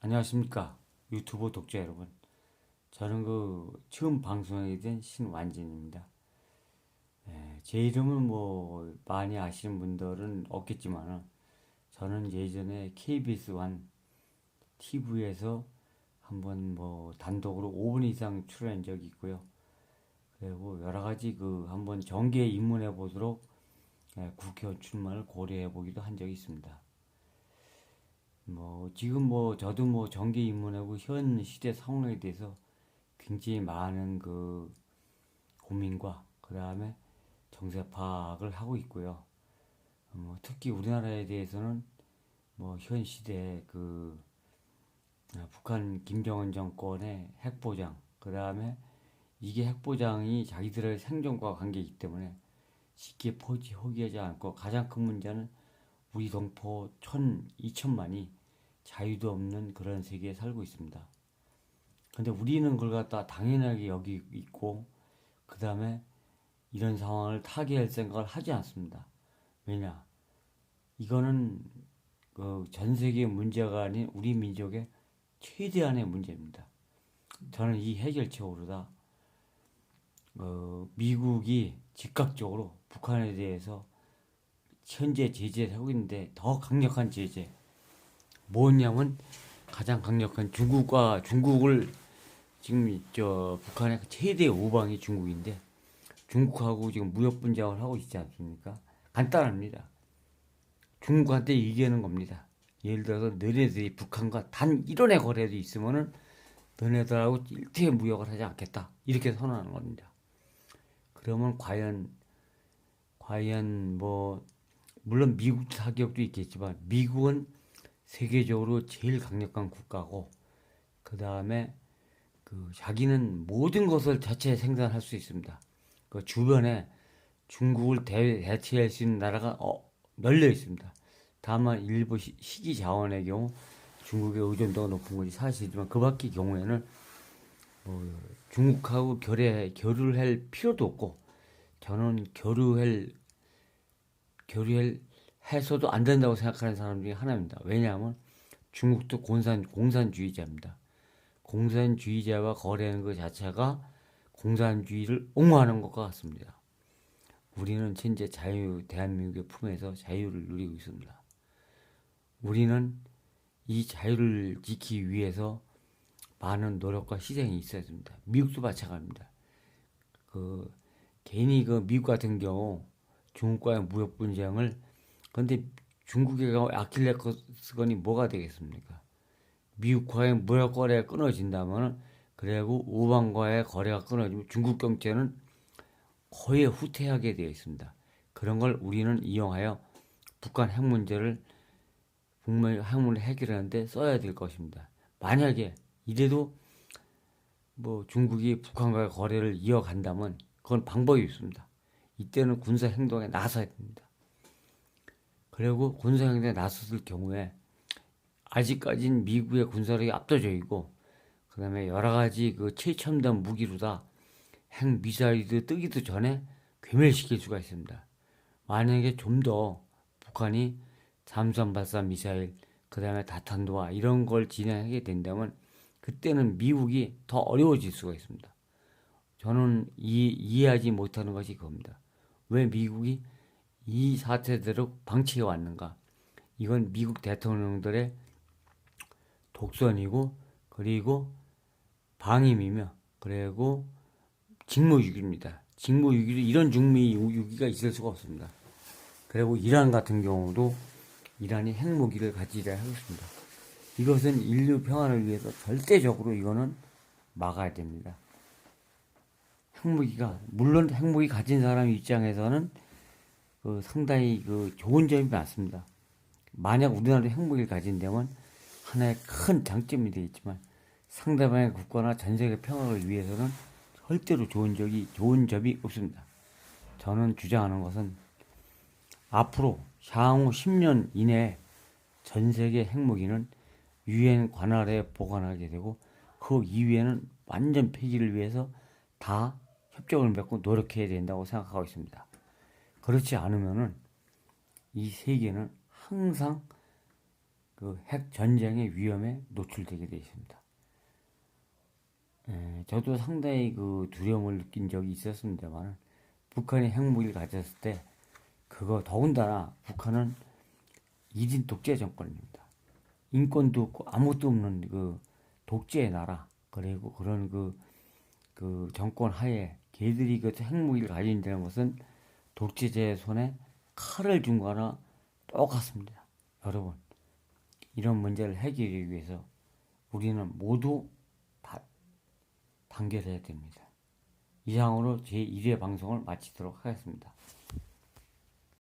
안녕하십니까 유튜브 독자 여러분. 저는 그 처음 방송하게 된 신완진입니다. 예, 제 이름은 뭐 많이 아시는 분들은 없겠지만 저는 예전에 KBS 원 TV에서 한번 뭐 단독으로 5분 이상 출연한 적이 있고요. 그리고 여러 가지 그 한번 정계에 입문해 보도록 예, 국회의원 출마를 고려해 보기도 한 적이 있습니다. 뭐 지금 뭐 저도 뭐 정계 입문하고 현 시대 상황에 대해서 굉장히 많은 그 고민과 그 다음에 정세 파악을 하고 있고요. 뭐 특히 우리나라에 대해서는 뭐 현 시대 그 아, 북한 김정은 정권의 핵보장 그 다음에 이게 핵보장이 자기들의 생존과 관계이기 때문에 쉽게 포기, 포기하지 않고 가장 큰 문제는 우리 동포 천, 이천만이 자유도 없는 그런 세계에 살고 있습니다. 근데 우리는 그걸 갖다 당연하게 여기 있고, 그 다음에 이런 상황을 타개할 생각을 하지 않습니다. 왜냐? 이거는 그 전 세계 문제가 아닌 우리 민족의 최대한의 문제입니다. 저는 이 해결책으로다 어, 미국이 즉각적으로 북한에 대해서 현재 제재를 하고 있는데 더 강력한 제재 뭐냐면 가장 강력한 중국과 중국을 지금 저 북한의 최대 우방이 중국인데 중국하고 지금 무역 분쟁을 하고 있지 않습니까? 간단합니다. 중국한테 얘기하는 겁니다. 예를 들어서 너네들이 북한과 단 1원의 거래도 있으면은 너네들하고 일체의 무역을 하지 않겠다. 이렇게 선언하는 겁니다. 그러면 과연 과연 뭐 물론 미국 타격도 있겠지만 미국은 세계적으로 제일 강력한 국가고 그 다음에 그 자기는 모든 것을 자체 생산할 수 있습니다. 그 주변에 중국을 대, 대체할 수 있는 나라가 어, 널려 있습니다. 다만 일부 시, 기 자원의 경우 중국의 의존도가 높은 것이 사실이지만 그 밖의 경우에는 뭐 중국하고 결의 결을 할 필요도 없고 저는 결의할 결의할 해서도 안 된다고 생각하는 사람 중에 하나입니다. 왜냐하면 중국도 공산 공산주의자입니다. 공산주의자와 거래하는 것 자체가 공산주의를 옹호하는 것과 같습니다. 우리는 현재 자유 대한민국의 품에서 자유를 누리고 있습니다. 우리는 이 자유를 지키기 위해서 많은 노력과 희생이 있어야 됩니다. 미국도 마찬가지입니다. 그 괜히 그 미국 같은 경우 중국과의 무역 분쟁을 근데 중국의 아킬레스건이 뭐가 되겠습니까? 미국과의 무역 거래가 끊어진다면 그리고 우방과의 거래가 끊어지면 중국 경제는 거의 후퇴하게 되어 있습니다. 그런 걸 우리는 이용하여 북한 핵 문제를 북미 핵 문제 해결하는데 써야 될 것입니다. 만약에 이래도 뭐 중국이 북한과의 거래를 이어간다면 그건 방법이 있습니다. 이때는 군사 행동에 나서야 됩니다. 그리고 군사 행동에 나섰을 경우에 아직까지는 미국의 군사력이 압도적이고 그다음에 여러 가지 그 최첨단 무기로 다 핵 미사일도 뜨기도 전에 괴멸시킬 수가 있습니다. 만약에 좀 더 북한이 잠수함 발사 미사일 그다음에 다탄도와 이런 걸 진행하게 된다면 그때는 미국이 더 어려워질 수가 있습니다. 저는 이, 이해하지 못하는 것이 그겁니다. 왜 미국이 이 사태대로 방치해 왔는가? 이건 미국 대통령들의 독선이고 그리고 방임이며 그리고 직무유기입니다. 직무유기를 이런 직무유기가 있을 수가 없습니다. 그리고 이란 같은 경우도 이란이 핵무기를 가지려 하겠습니다. 이것은 인류 평안을 위해서 절대적으로 이거는 막아야 됩니다. 핵무기가 물론 핵무기 가진 사람 입장에서는 그 상당히 그 좋은 점이 많습니다. 만약 우리나라도 핵무기를 가진다면 하나의 큰 장점이 되겠지만 상대방의 국가나 전 세계 평화를 위해서는 절대로 좋은 적이 좋은 점이 없습니다. 저는 주장하는 것은 앞으로 향후 10년 이내에 전 세계 핵무기는 유엔 관할에 보관하게 되고 그 이후에는 완전 폐기를 위해서 다 협정을 맺고 노력해야 된다고 생각하고 있습니다. 그렇지 않으면은 이 세계는 항상 그 핵 전쟁의 위험에 노출되게 되어 있습니다. 에, 저도 상당히 그 두려움을 느낀 적이 있었습니다만 북한이 핵무기를 가졌을 때 그거 더군다나 북한은 1인 독재 정권입니다. 인권도 없고 아무것도 없는 그 독재의 나라 그리고 그런 그, 그 정권 하에 걔들이 그 핵무기를 가진다는 것은 독재자의 손에 칼을 준 거나 똑같습니다. 여러분 이런 문제를 해결하기 위해서 우리는 모두 다 단결해야 됩니다. 이상으로 제 1회 방송을 마치도록 하겠습니다.